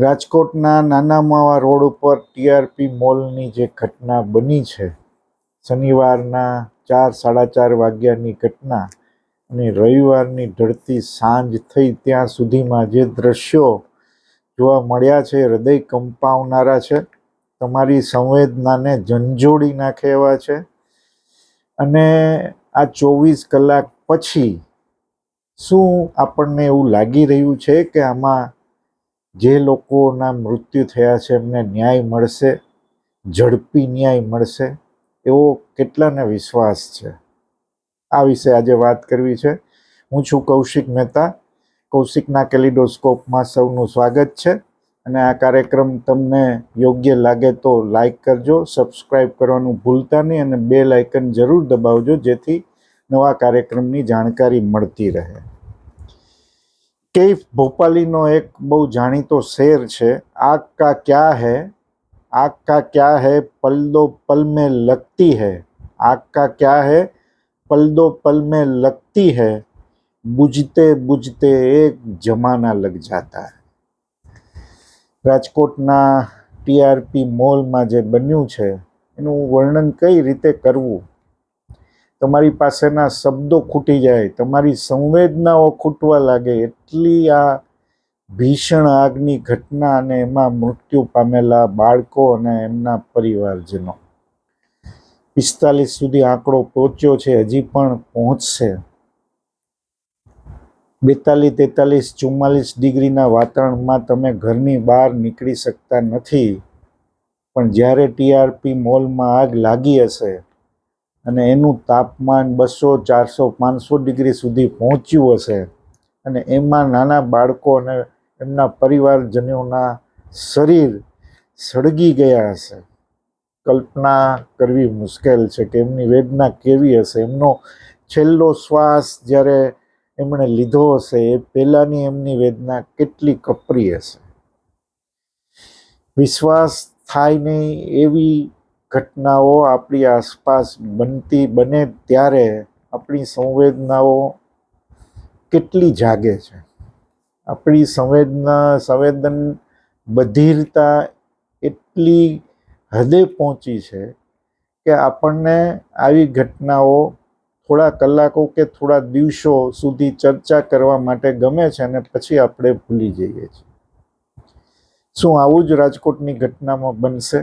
રાજકોટના નાના માવા રોડ ઉપર ટીઆરપી મોલની જે ઘટના બની છે, શનિવારના ચાર, સાડા ચાર વાગ્યાની ઘટના અને રવિવારની ઢળતી સાંજ થઈ ત્યાં સુધીમાં જે દ્રશ્યો જોવા મળ્યા છે, હૃદય કંપાવનારા છે, તમારી સંવેદનાને ઝંઝોડી નાખે એવા છે. અને આ ચોવીસ કલાક પછી શું આપણને એવું લાગી રહ્યું છે કે આમાં જે લોકોના મૃત્યુ થયા છે એમને ન્યાય મળશે, ઝડપી ન્યાય મળશે, એવો કેટલાને વિશ્વાસ છે. આ વિશે આજે વાત કરવી છે. હું છું કૌશિક મહેતા. કૌશિકના કેલિડોસ્કોપમાં સૌનું સ્વાગત છે અને આ કાર્યક્રમ તમને યોગ્ય લાગે તો લાઇક કરજો, સબસ્ક્રાઇબ કરવાનું ભૂલતા નહીં અને બે લાઇકન જરૂર દબાવજો જેથી નવા કાર્યક્રમની જાણકારી મળતી રહે. કેફ ભોપાલીનો એક બહુ જાણીતો શેર છે, આગ કા ક્યા હૈ? આગ કા ક્યા હૈ? પલ દો પલ મેં લગતી હૈ. આગ કા ક્યા હૈ? પલ દો પલ મેં લગતી હૈ. બુજતે બુજતે એક જમાના લગ જાતા હૈ. રાજકોટના ટીઆરપી મોલમાં જે બન્યું છે, એનું વર્ણન કઈ રીતે કરવું? તમારી પાસેના શબ્દો ખૂટી જાય, તમારી સંવેદનાઓ ખૂટવા લાગે, એટલી આ ભીષણ આગની ઘટના અને એમાં મૃત્યુ પામેલા બાળકો અને એમના પરિવારજનો. પિસ્તાલીસ સુધી આંકડો પહોંચ્યો છે, હજી પણ પહોંચશે. બેતાલીસ, તેતાલીસ, ચુમ્માલીસ ડિગ્રીના વાતાવરણમાં તમે ઘરની બહાર નીકળી શકતા નથી. પણ જ્યારે ટીઆરપી મોલમાં આગ લાગી હશે અને એનું તાપમાન બસો, ચારસો, પાંચસો ડિગ્રી સુધી પહોંચ્યું હશે. અને એમાં નાના બાળકો અને એમના પરિવારજનોના શરીર સળગી ગયા હશે. કલ્પના કરવી મુશ્કેલ છે કે એમની વેદના કેવી હશે? એમનો છેલ્લો શ્વાસ જ્યારે એમણે લીધો હશે, એ પહેલાંની એમની વેદના કેટલી કપરી હશે? વિશ્વાસ થાય નહીં એવી ઘટનાઓ આપણી આસપાસ બનતી બને ત્યારે આપણી સંવેદનાઓ કેટલી જાગે છે? આપણી સંવેદના, સંવેદન બધીરતા એટલી હદે પહોંચી છે કે આપણને આવી ઘટનાઓ થોડા કલાકો કે થોડા દિવસો સુધી ચર્ચા કરવા માટે ગમે છે અને પછી આપણે ભૂલી જઈએ છીએ. શું આવું જ રાજકોટની ઘટનામાં બનશે?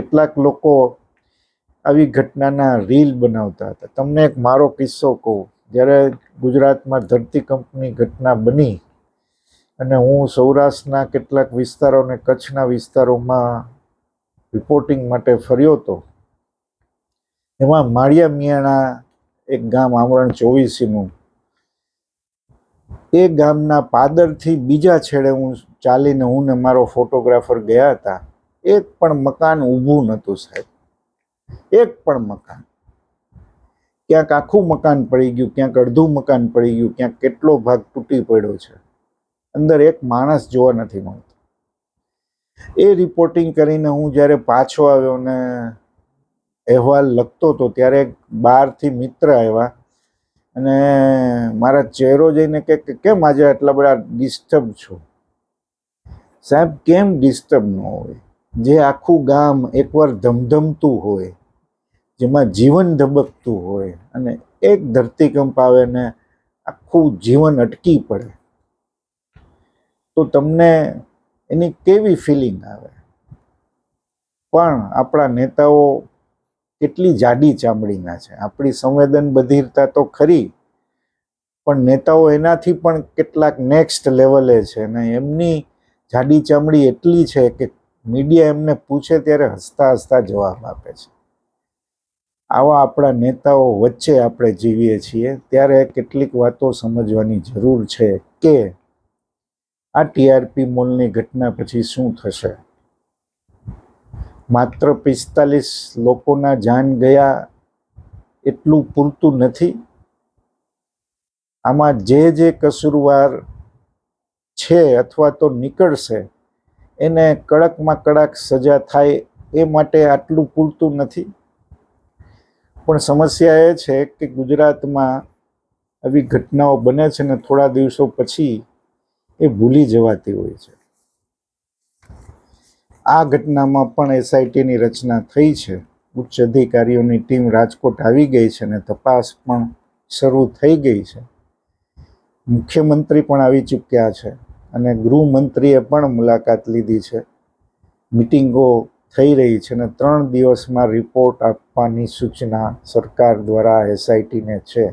કેટલાક લોકો આવી ઘટનાના રીલ બનાવતા હતા. તમને એક મારો કિસ્સો કહું. જ્યારે ગુજરાતમાં ધરતીકંપની ઘટના બની અને હું સૌરાષ્ટ્રના કેટલાક વિસ્તારો અને કચ્છના વિસ્તારોમાં રિપોર્ટિંગ માટે ફર્યો હતો, એમાં માળિયા મિયાણા એક ગામ આમરણ ચોવીસીનું, એ ગામના પાદરથી બીજા છેડે હું ચાલીને હું ને મારો ફોટોગ્રાફર ગયા હતા. એક પણ મકાન ઊભું નહોતું સાહેબ. એક પણ મકાન. ક્યાંક આખું મકાન પડી ગયું, ક્યાંક અડધું મકાન પડી ગયું, ક્યાંક કેટલો ભાગ તૂટી પડ્યો છે. અંદર એક માણસ જોવા નથી મળતો. એ રિપોર્ટિંગ કરીને હું જ્યારે પાછો આવ્યો ને અહેવાલ લખતો હતો ત્યારે બહારથી મિત્ર આવ્યા અને મારા ચહેરો જોઈને કે કેમ આજે આટલા બધા ડિસ્ટર્બ છો? સાહેબ, કેમ ડિસ્ટર્બ ન હોય? જે આખું ગામ એકવાર ધમધમતું હોય, જેમાં જીવન ધબકતું હોય અને એક ધરતીકંપ આવે ને આખું જીવન અટકી પડે, તો તમને એની કેવી ફિલિંગ આવે? પણ આપણા નેતાઓ કેટલી જાડી ચામડીના છે. આપણી સંવેદન બધીરતા તો ખરી, પણ નેતાઓ એનાથી પણ કેટલાક નેક્સ્ટ લેવલે છે ને એમની જાડી ચામડી એટલી છે કે મીડિયા એમને પૂછે ત્યારે હસતા હસતા જવાબ આપે છે. આવા આપણા નેતાઓ વચ્ચે આપણે જીવીએ છીએ, ત્યારે કેટલીક વાતો સમજવાની જરૂર છે કે આ ટીઆરપી મોલની ઘટના પછી શું થશે? માત્ર પિસ્તાલીસ લોકોના જાન ગયા એટલું પૂરતું નથી? આમાં જે જે કસૂરવાર છે અથવા તો નીકળશે એને કડકમાં કડક સજા થાય એ માટે આટલું પૂરતું નથી. પણ સમસ્યા એ છે કે ગુજરાતમાં આવી ઘટનાઓ બને છે ને થોડા દિવસો પછી એ ભૂલી જવાતી હોય છે. આ ઘટનામાં પણ એસઆઈટીની રચના થઈ છે. ઉચ્ચ અધિકારીઓની ટીમ રાજકોટ આવી ગઈ છે અને તપાસ પણ શરૂ થઈ ગઈ છે. મુખ્યમંત્રી પણ આવી ચૂક્યા છે. અને ગૃહમંત્રીએ પણ મુલાકાત લીધી છે. મિટિંગો થઈ રહી છે અને ત્રણ દિવસમાં રિપોર્ટ આપવાની સૂચના સરકાર દ્વારા એસઆઈટીને છે.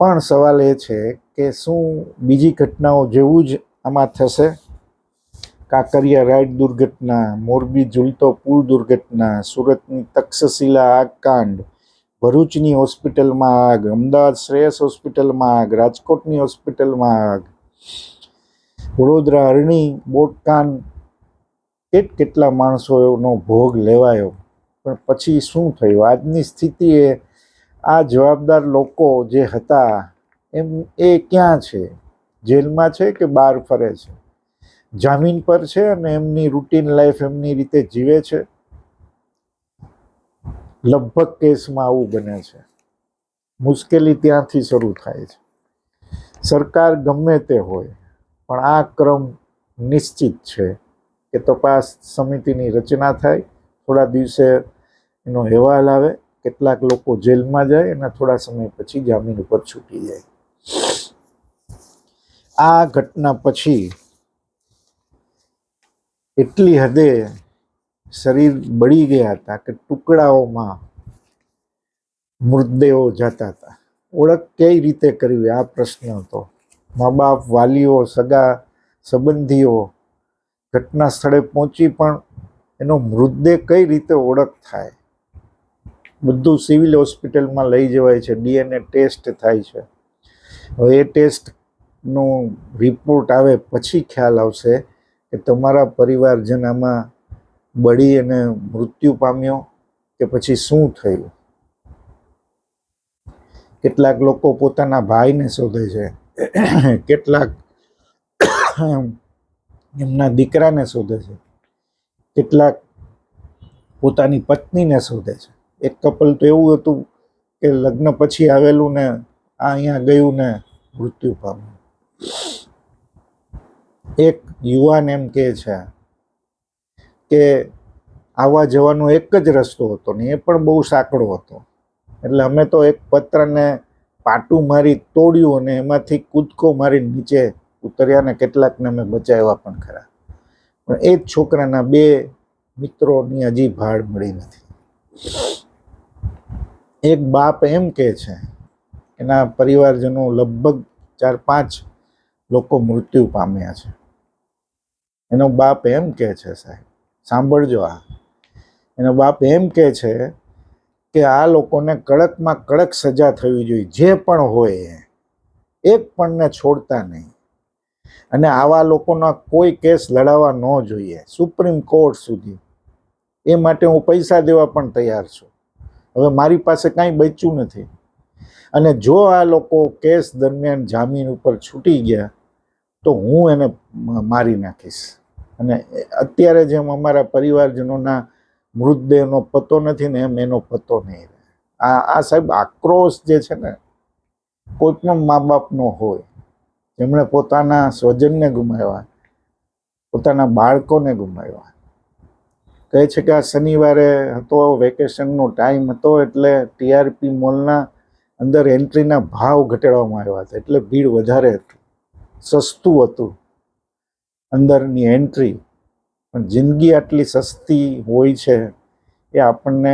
પણ સવાલ એ છે કે શું બીજી ઘટનાઓ જેવું જ આમાં થશે? કાંકરિયા રાઈડ દુર્ઘટના, મોરબી ઝૂલતો પુલ દુર્ઘટના, સુરતની તક્ષશિલા આગકાંડ ભરૂચની હોસ્પિટલમાં આગ અમદાવાદ શ્રેયસ હોસ્પિટલમાં આગ રાજકોટની હોસ્પિટલમાં આગ વડોદરા અરણી, બોટકાન, કેટ કેટલા માણસોનો ભોગ લેવાયો? પણ પછી શું થયું? આજની સ્થિતિએ આ જવાબદાર લોકો જે હતા, એમ એ ક્યાં છે? જેલમાં છે કે બહાર ફરે છે? જામીન પર છે અને એમની રૂટીન લાઈફ એમની રીતે જીવે છે? લગભગ કેસમાં આવું બને છે. મુશ્કેલી ત્યાંથી શરૂ થાય છે. સરકાર ગમે તે હોય, પણ આ ક્રમ નિશ્ચિત છે કે તપાસ સમિતિની રચના થાય, થોડા દિવસે એનો અહેવાલ આવે, કેટલાક લોકો જેલમાં જાય અને થોડા સમય પછી જામીન ઉપર છૂટી જાય. આ ઘટના પછી એટલી હદે શરીર બળી ગયા હતા કે ટુકડાઓમાં મૃતદેહો જતા હતા. ઓળખ કઈ રીતે કરવી? આ પ્રશ્ન હતો. મા બાપ, વાલીઓ, સગા સંબંધીઓ ઘટના સ્થળે પહોંચી પણ એનો મૃતદેહ કઈ રીતે ઓળખ થાય? બધું સિવિલ હોસ્પિટલમાં લઈ જવાય છે. ડીએનએ ટેસ્ટ થાય છે. હવે એ ટેસ્ટનો રિપોર્ટ આવે પછી ખ્યાલ આવશે કે તમારા પરિવારજન આમાં બળી અને મૃત્યુ પામ્યો કે પછી શું થયું? કેટલાક લોકો પોતાના ભાઈને શોધે છે. કેટલાક એમના દીકરાને શોધે છે. કેટલાક પોતાની પત્નીને શોધે છે. એક કપલ તો એવું હતું કે લગ્ન પછી આવેલું ને આ અહીંયા ગયું ને મૃત્યુ પામ્યું. એક યુવાન એમ કહે છે કે આવવા જવાનો એક જ રસ્તો હતો ને એ પણ બહુ સાંકડો હતો. એટલે અમે તો એક પત્રને પાટું મારી તોડ્યું અને એમાંથી કૂદકો મારી નીચે ઉતર્યા ને કેટલાકને અમે બચાવ્યા પણ ખરા. પણ એ જ છોકરાના બે મિત્રોની હજી ભાડ મળી નથી. એક બાપ એમ કહે છે, એના પરિવારજનો લગભગ ચાર પાંચ લોકો મૃત્યુ પામ્યા છે. એનો બાપ એમ કહે છે સાહેબ સાંભળજો આ. એનો બાપ એમ કહે છે કે આ લોકોને કડકમાં કડક સજા થવી જોઈએ, જે પણ હોય એ. એક પણને છોડતા નહીં. અને આવા લોકોના કોઈ કેસ લડાવવા ન જોઈએ, સુપ્રીમ કોર્ટ સુધી. એ માટે હું પૈસા દેવા પણ તૈયાર છું. હવે મારી પાસે કાંઈ બચ્યું નથી. અને જો આ લોકો કેસ દરમિયાન જામીન ઉપર છૂટી ગયા, તો હું એને મારી નાખીશ. અને અત્યારે જેમ અમારા પરિવારજનોના મૃતદેહનો પતો નથી ને એમ એનો પતો નહીં રહે. આ આ સાહેબ આક્રોશ જે છે ને કોઈ પણ મા બાપનો હોય, જેમણે પોતાના સ્વજનને ગુમાવ્યા, પોતાના બાળકોને ગુમાવ્યા. કહે છે કે આ શનિવારે હતો, વેકેશનનો ટાઈમ હતો એટલે ટીઆરપી મોલના અંદર એન્ટ્રીના ભાવ ઘટાડવામાં આવ્યા હતા, એટલે ભીડ વધારે હતી, સસ્તું હતું. અંદરની એન્ટ્રી, પણ જિંદગી આટલી સસ્તી હોય છે એ આપણને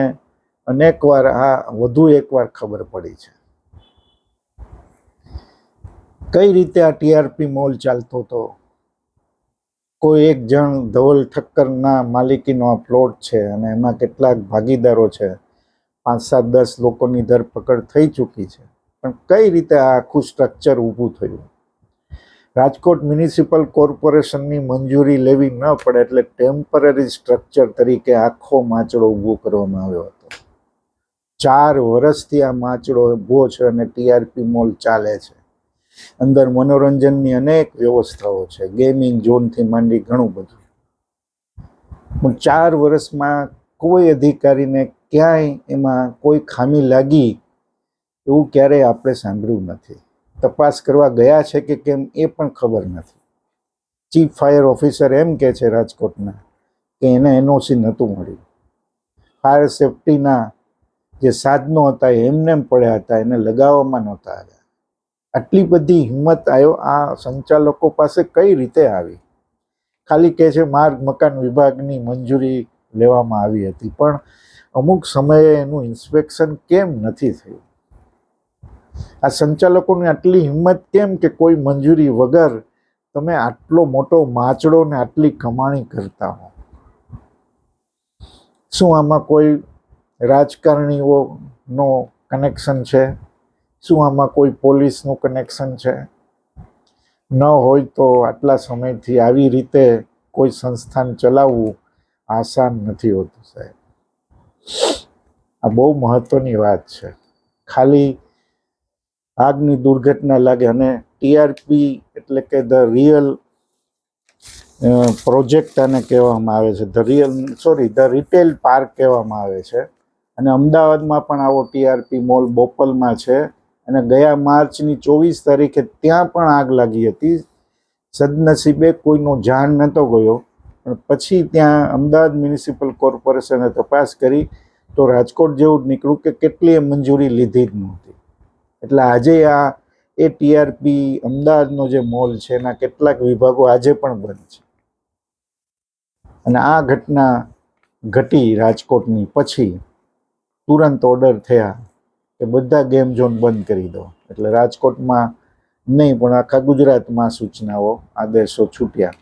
અનેકવાર આ વધુ એકવાર ખબર પડી છે. કઈ રીતે આ ટીઆરપી મોલ ચાલતો હતો? કોઈ એક જણ ધવલ ઠક્કરના માલિકીનો આ પ્લોટ છે અને એમાં કેટલાક ભાગીદારો છે. પાંચ સાત દસ લોકોની ધરપકડ થઈ ચૂકી છે. પણ કઈ રીતે આ આખું સ્ટ્રક્ચર ઊભું થયું? રાજકોટ મ્યુનિસિપલ કોર્પોરેશનની મંજૂરી લેવી ન પડે એટલે ટેમ્પરરી સ્ટ્રક્ચર તરીકે આખો માચડો ઊભો કરવામાં આવ્યો હતો. ચાર વર્ષથી આ માચડો ઊભો છે અને ટીઆરપી મોલ ચાલે છે. અંદર મનોરંજનની અનેક વ્યવસ્થાઓ છે. ગેમિંગ ઝોનથી માંડી ઘણું બધું. પણ ચાર વર્ષમાં કોઈ અધિકારીને ક્યાંય એમાં કોઈ ખામી લાગી એવું ક્યારેય આપણે સાંભળ્યું નથી. તપાસ કરવા ગયા છે કે કેમ એ પણ ખબર નથી. ચીફ ફાયર ઓફિસર એમ કહે છે રાજકોટના કે એને એનઓસી નહોતું મળ્યું. ફાયર સેફટીના જે સાધનો હતા એમને એમ પડ્યા હતા, એને લગાવવામાં નહોતા આવ્યા. આટલી બધી હિંમત આવ્યો આ સંચાલકો પાસે કઈ રીતે આવી? ખાલી કહે છે માર્ગ, મકાન વિભાગની મંજૂરી લેવામાં આવી હતી, પણ અમુક સમયે એનું ઇન્સ્પેક્શન કેમ નથી થયું? આ સંચાલકોની આટલી હિંમત કેમ કે કોઈ મંજૂરી વગર તમે આટલો મોટો માચડો ને આટલી કમાણી કરતા હો? શું આમાં કોઈ રાજકારણીઓનો કનેક્શન છે? શું આમાં કોઈ પોલીસનું કનેક્શન છે? ન હોય તો આટલા સમયથી આવી રીતે કોઈ સંસ્થાન ચલાવવું આસાન નથી હોતું સાહેબ. આ બહુ મહત્વની વાત છે. ખાલી આગની દુર્ઘટના લાગે અને ટીઆરપી એટલે કે ધ રિયલ પ્રોજેક્ટ આને કહેવામાં આવે છે. The real, sorry, the retail park કહેવામાં આવે છે. અને અમદાવાદમાં પણ આવો ટીઆરપી મોલ બોપલમાં છે. અને ગયા માર્ચની ચોવીસ તારીખે ત્યાં પણ આગ લાગી હતી. સદનસીબે કોઈનો જાણ નહોતો ગયો. પણ પછી ત્યાં અમદાવાદ મ્યુનિસિપલ કોર્પોરેશને તપાસ કરી તો રાજકોટ જેવું જ નીકળ્યું કે કેટલીય મંજૂરી લીધી જ નહોતી. એટલે આજે આ એ ટીઆરપી અમદાવાદનો જે મોલ છે, એના કેટલાક વિભાગો આજે પણ બંધ છે. અને આ ઘટના ઘટી રાજકોટની પછી તુરંત ઓર્ડર થયા કે બધા ગેમ ઝોન બંધ કરી દો. એટલે રાજકોટમાં નહીં, પણ આખા ગુજરાતમાં સૂચનાઓ, આદેશો છૂટ્યા.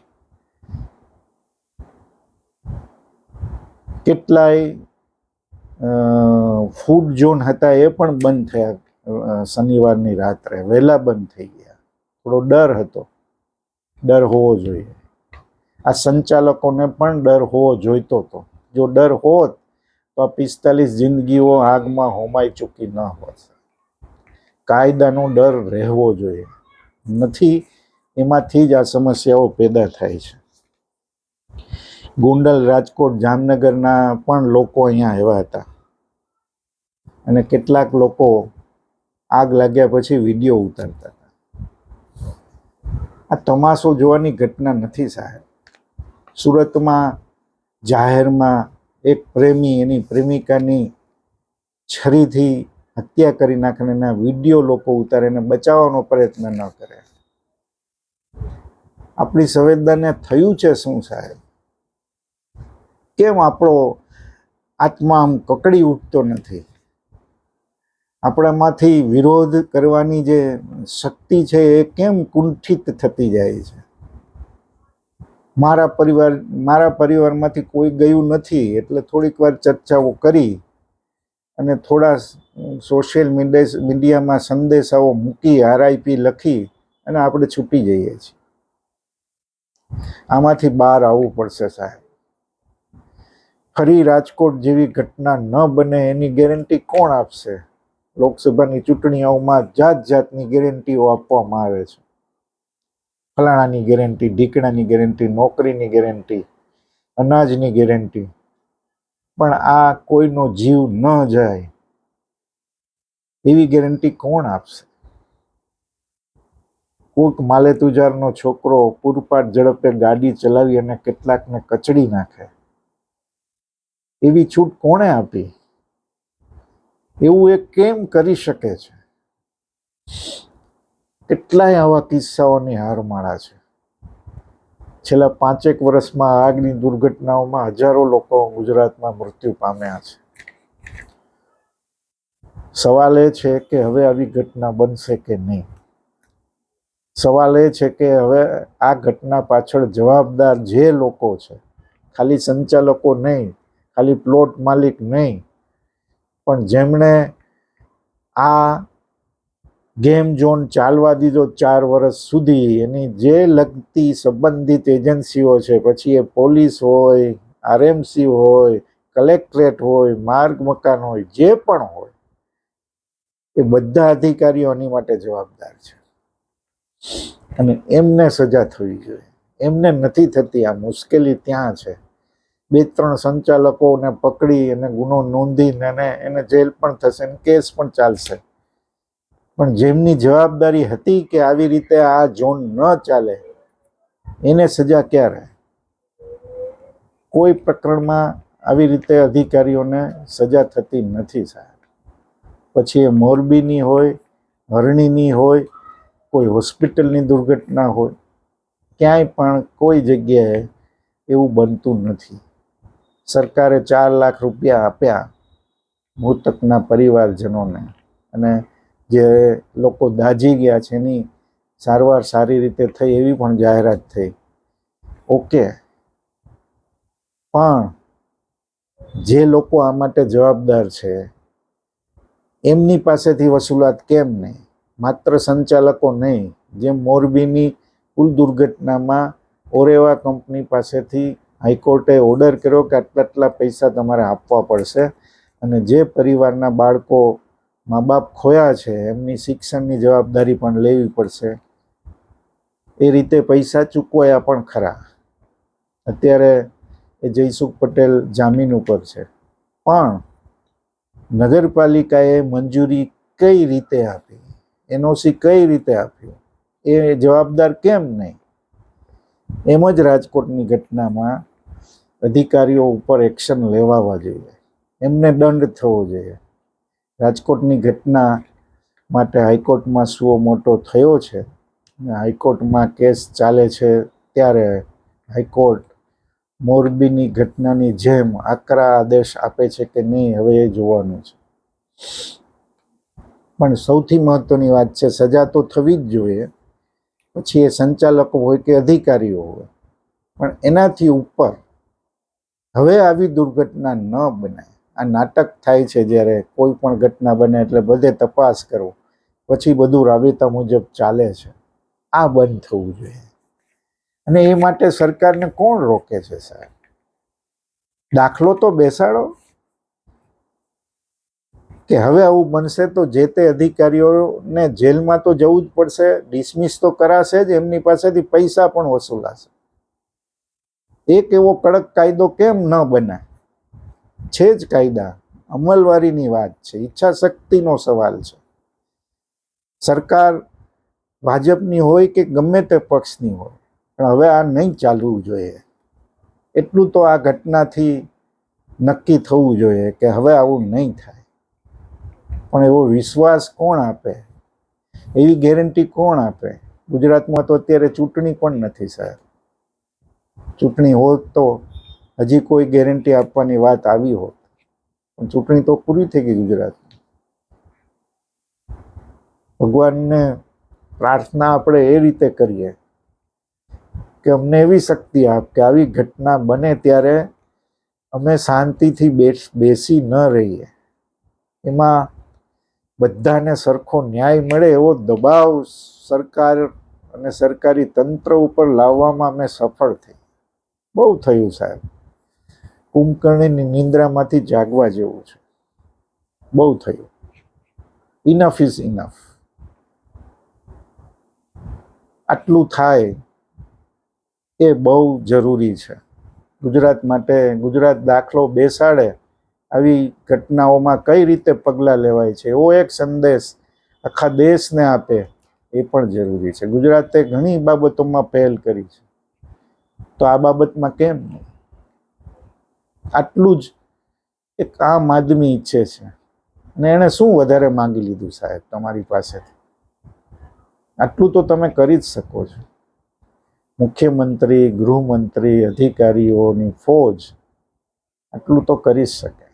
કેટલાય ફૂડ ઝોન હતા એ પણ બંધ થયા. શનિવારની રાત્રે વહેલા બંધ થઈ ગયા. થોડો ડર હતો. ડર હોવો જોઈએ. આ સંચાલકોને પણ ડર હોવો જોઈતો હતો. જો ડર હોત, તો આ પિસ્તાલીસ જિંદગીઓ આગમાં હોમાઈ ચૂકી ન હોત. કાયદાનો ડર રહેવો જોઈએ. નથી, એમાંથી જ આ સમસ્યાઓ પેદા થાય છે. ગુંડલ રાજકોટ જામનગરના પણ લોકો અહીંયા આવ્યા હતા. અને કેટલાક લોકો આગ લાગ્યા પછી વીડિયો ઉતારતા હતા. આ તમાશો જોવાની ઘટના નથી સાહેબ. સુરતમાં, જાહેરમાં એક પ્રેમી, એની પ્રેમિકાની છરીથી હત્યા કરી નાખે એના વીડિયો લોકો ઉતારે એને બચાવવાનો પ્રયત્ન ન કરે. આપણી સંવેદનાને થયું છે શું સાહેબ? કેમ આપણો આત્મા આમ કકડી ઉઠતો નથી? આપણામાંથી વિરોધ કરવાની જે શક્તિ છે એ કેમ કુંઠિત થતી જાય છે? મારા પરિવાર, મારા પરિવારમાંથી કોઈ ગયું નથી એટલે થોડીક વાર ચર્ચાઓ કરી અને થોડા સોશિયલ મીડિયા, મીડિયામાં સંદેશાઓ મૂકી, આરઆઈપી લખી અને આપણે છૂટી જઈએ છીએ. આમાંથી બહાર આવવું પડશે સાહેબ. ફરી રાજકોટ જેવી ઘટના ન બને એની ગેરંટી કોણ આપશે? લોકસભાની ચૂંટણીઓમાં જાત જાતની ગેરંટીઓ આપવામાં આવે છે. ફલાણાની ગેરંટી, ઢીકણાની ગેરંટી, નોકરીની ગેરંટી, અનાજની ગેરંટી. પણ આ કોઈનો જીવ ન જાય, એવી ગેરંટી કોણ આપશે? કોઈક માલેતુજારનો છોકરો પૂરપાટ ઝડપે ગાડી ચલાવી અને કેટલાકને કચડી નાખે. એવી છૂટ કોણે આપી? એવું એ કેમ કરી શકે છે? કેટલાય આવા કિસ્સાઓની હારમાળા છે. છેલ્લા પાંચેક વર્ષમાં આગની દુર્ઘટનાઓમાં હજારો લોકો ગુજરાતમાં મૃત્યુ પામ્યા છે. સવાલ એ છે કે હવે આવી ઘટના બનશે કે નહીં? સવાલ એ છે કે હવે આ ઘટના પાછળ જવાબદાર જે લોકો છે, ખાલી સંચાલકો નહીં, ખાલી પ્લોટ માલિક નહીં પણ જેમણે આ ગેમ ઝોન ચાલવા દીધો ચાર વર્ષ સુધી, એની જે લગતી સંબંધિત એજન્સીઓ છે, પછી એ પોલીસ હોય, આરએમસી હોય, કલેક્ટરેટ હોય, માર્ગ મકાન હોય, જે પણ હોય, એ બધા અધિકારીઓ એની માટે જવાબદાર છે. અને એમને સજા થવી જોઈએ. એમને નથી થતી આ મુશ્કેલી ત્યાં છે. બે ત્રણ સંચાલકોને પકડી અને ગુનો નોંધીને એને જેલ પણ થશે અને કેસ પણ ચાલશે. પણ જેમની જવાબદારી હતી કે આવી રીતે આ ઝોન ન ચાલે, એને સજા ક્યારે કોઈ પ્રકરણમાં આવી રીતે અધિકારીઓને સજા થતી નથી સાહેબ. પછી એ મોરબીની હોય, હરણીની હોય, કોઈ હોસ્પિટલની દુર્ઘટના હોય, ક્યાંય પણ કોઈ જગ્યાએ એવું બનતું નથી. સરકારે ચાર લાખ રૂપિયા આપ્યા મૃતકના પરિવારજનોને. અને જે લોકો દાઝી ગયા છે એની સારવાર સારી રીતે થઈ એવી પણ જાહેરાત થઈ. ઓકે. પણ જે લોકો આ માટે જવાબદાર છે, એમની પાસેથી વસૂલાત કેમ નહીં? માત્ર સંચાલકો નહીં જેમ મોરબીની કુલ દુર્ઘટનામાં ઓરેવા કંપની પાસેથી હાઈકોર્ટે ઓર્ડર કર્યો કે આટલા આટલા પૈસા તમારે આપવા પડશે અને જે પરિવારના બાળકો મા બાપ ખોયા છે, એમની શિક્ષણની જવાબદારી પણ લેવી પડશે. એ રીતે પૈસા ચૂકવાયા પણ ખરા. અત્યારે એ જયસુખ પટેલ જામીન ઉપર છે. પણ નગરપાલિકાએ મંજૂરી કઈ રીતે આપી? એનઓસી કઈ રીતે આપ્યું? એ જવાબદાર કેમ નહીં? એમ જ રાજકોટની ઘટનામાં અધિકારીઓ ઉપર એક્શન લેવાવા જોઈએ. એમને દંડ થવો જોઈએ. રાજકોટની ઘટના માટે હાઈકોર્ટમાં સુઓ મોટો થયો છે. હાઈકોર્ટમાં કેસ ચાલે છે ત્યારે હાઈકોર્ટ મોરબીની ઘટનાની જેમ આકરા આદેશ આપે છે કે નહીં, હવે એ જોવાનું છે. પણ સૌથી મહત્વની વાત છે, સજા તો થવી જ જોઈએ. પછી એ સંચાલકો હોય કે અધિકારીઓ હોય. પણ એનાથી ઉપર હવે આવી દુર્ઘટના ન બને. આ નાટક થાય છે જ્યારે કોઈ પણ ઘટના બને એટલે બધે તપાસ કરો. પછી બધું રાબેતા મુજબ ચાલે છે. આ બંધ થવું જોઈએ. અને એ માટે સરકારને કોણ રોકે છે સાહેબ? દાખલો તો બેસાડો. કે હવે આવું બનશે તો જે તે અધિકારીઓને જેલમાં તો જવું જ પડશે, ડિસમિસ તો કરાશે જ, એમની પાસેથી પૈસા પણ વસૂલાશે. એક એવો કડક કાયદો કેમ ન બને? છે જ કાયદા. અમલવારીની વાત છે. ઈચ્છા શક્તિનો સવાલ છે. સરકાર ભાજપની હોય કે ગમે તે પક્ષની હોય, પણ હવે આ નહીં ચાલવું જોઈએ. એટલું તો આ ઘટનાથી નક્કી થવું જોઈએ કે હવે આવું નહીં થાય. પણ એવો વિશ્વાસ કોણ આપે? એવી ગેરંટી કોણ આપે? ગુજરાતમાં તો અત્યારે ચૂંટણી પણ નથી, સાહેબ. ચૂંટણી હોત તો હજી કોઈ ગેરંટી આપવાની વાત આવી હોત. પણ ચૂંટણી તો પૂરી થઈ ગઈ ગુજરાતની. ભગવાનને પ્રાર્થના આપણે એ રીતે કરીએ કે અમને એવી શક્તિ આપ કે આવી ઘટના બને ત્યારે અમે શાંતિથી બેસી ન રહીએ. એમાં બધાને સરખો ન્યાય મળે એવો દબાવ સરકાર અને સરકારી તંત્ર ઉપર લાવવામાં અમે સફળ થઈ બહુ થયું સાહેબ. કુંભકર્ણીની નિંદ્રામાંથી જાગવા જેવું છે. બહુ થયું. ઇનફ ઇઝ ઇનફ આટલું થાય એ બહુ જરૂરી છે. ગુજરાત માટે ગુજરાત દાખલો બેસાડે આવી ઘટનાઓમાં કઈ રીતે પગલાં લેવાય છે, એવો એક સંદેશ આખા દેશને આપે એ પણ જરૂરી છે. ગુજરાતે ઘણી બાબતોમાં પહેલ કરી છે. તો આ બાબતમાં કેમ? આટલું જ એક આમ આદમી ઈચ્છે છે. ને એણે શું વધારે માંગી લીધું સાહેબ તમારી પાસેથી? આટલું તો તમે કરી જ શકો છો. મુખ્યમંત્રી, ગૃહમંત્રી, અધિકારીઓની ફોજ આટલું તો કરી જ શકે.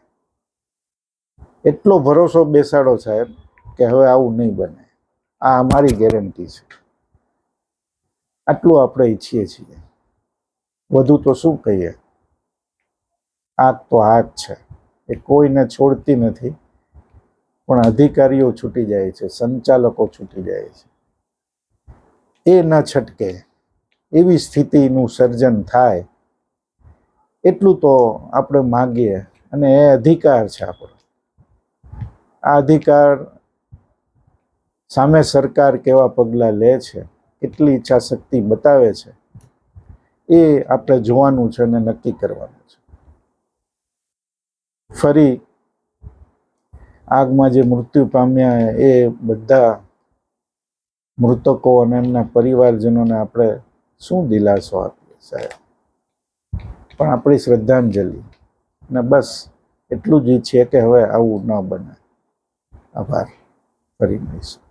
એટલો ભરોસો બેસાડો સાહેબ કે હવે આવું નહીં બને. આ અમારી ગેરંટી છે. આટલું આપણે ઈચ્છીએ છીએ. વધુ તો શું કહીએ? આગ તો આગ છે. એ કોઈને છોડતી નથી, પણ અધિકારીઓ છૂટી જાય છે, સંચાલકો છૂટી જાય છે. એ ન છટકે, એવી સ્થિતિનું સર્જન થાય, એટલું તો આપણે માગીએ અને એ અધિકાર છે આપણો. આ અધિકાર સામે સરકાર કેવા પગલાં લે છે, કેટલી ઈચ્છા શક્તિ બતાવે છે એ આપણે જોવાનું છે અને નક્કી કરવાનું છે. ફરી આગમાં જે મૃત્યુ પામ્યા એ બધા મૃતકો અને એમના પરિવારજનોને આપણે શું દિલાસો આપીએ સાહેબ? પણ આપણી શ્રદ્ધાંજલિ. ને બસ એટલું જ ઈચ્છીએ કે હવે આવું ન બને. આભાર. ફરી મળીશું.